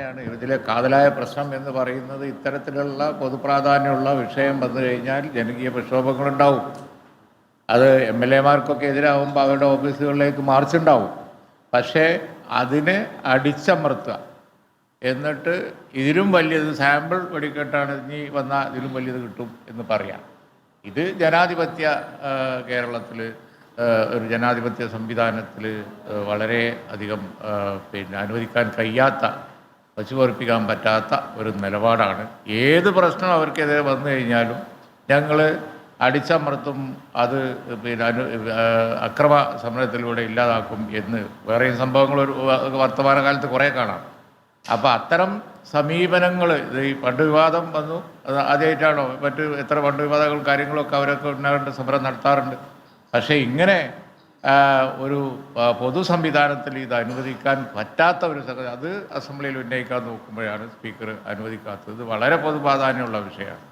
ാണ് ഇതിലെ കാതലായ പ്രശ്നം എന്ന് പറയുന്നത് ഇത്തരത്തിലുള്ള പൊതുപ്രാധാന്യമുള്ള വിഷയം വന്നു കഴിഞ്ഞാൽ ജനകീയ പ്രക്ഷോഭങ്ങളുണ്ടാവും. അത് എം എൽ എമാർക്കൊക്കെ എതിരാകുമ്പോൾ അവരുടെ ഓഫീസുകളിലേക്ക് മാർച്ച് ഉണ്ടാവും പക്ഷേ അതിനെ അടിച്ചമർത്തുക. എന്നിട്ട് ഇതിലും വലിയത് സാമ്പിൾ വെടിക്കെട്ടാണ്. ഇനി വന്നാൽ ഇതിലും വലിയത് കിട്ടും എന്ന് പറയാം. ഇത് ജനാധിപത്യ കേരളത്തിൽ ഒരു ജനാധിപത്യ സംവിധാനത്തിൽ വളരെ അധികം പിന്നെ അനുവദിക്കാൻ കഴിയാത്ത വച്ചുപറിപ്പിക്കാൻ പറ്റാത്ത ഒരു നിലപാടാണ്. ഏത് പ്രശ്നം അവർക്കെതിരെ വന്നു കഴിഞ്ഞാലും ഞങ്ങൾ അടിച്ചമർത്തും അത് പിന്നെ അനു അക്രമ സമരത്തിലൂടെ ഇല്ലാതാക്കും എന്ന്. വേറെയും സംഭവങ്ങൾ ഒരു വർത്തമാനകാലത്ത് കുറേ കാണാം. അപ്പോൾ അത്തരം സമീപനങ്ങൾ ഇത് ഈ പണ്ട് വിവാദം വന്നു അത് ആദ്യമായിട്ടാണോ മറ്റ് എത്ര പണ്ട് വിവാദങ്ങൾ കാര്യങ്ങളൊക്കെ അവരൊക്കെ ഉണ്ടാകേണ്ട സമരം നടത്താറുണ്ട്. പക്ഷേ ഇങ്ങനെ ഒരു പൊതു സംവിധാനത്തിൽ ഇത് അനുവദിക്കാൻ പറ്റാത്ത ഒരു അത് അസംബ്ലിയിൽ ഉന്നയിക്കാൻ നോക്കുമ്പോഴാണ് സ്പീക്കർ അനുവദിക്കാത്തത്. വളരെ പൊതു പ്രാധാന്യമുള്ള വിഷയമാണ്.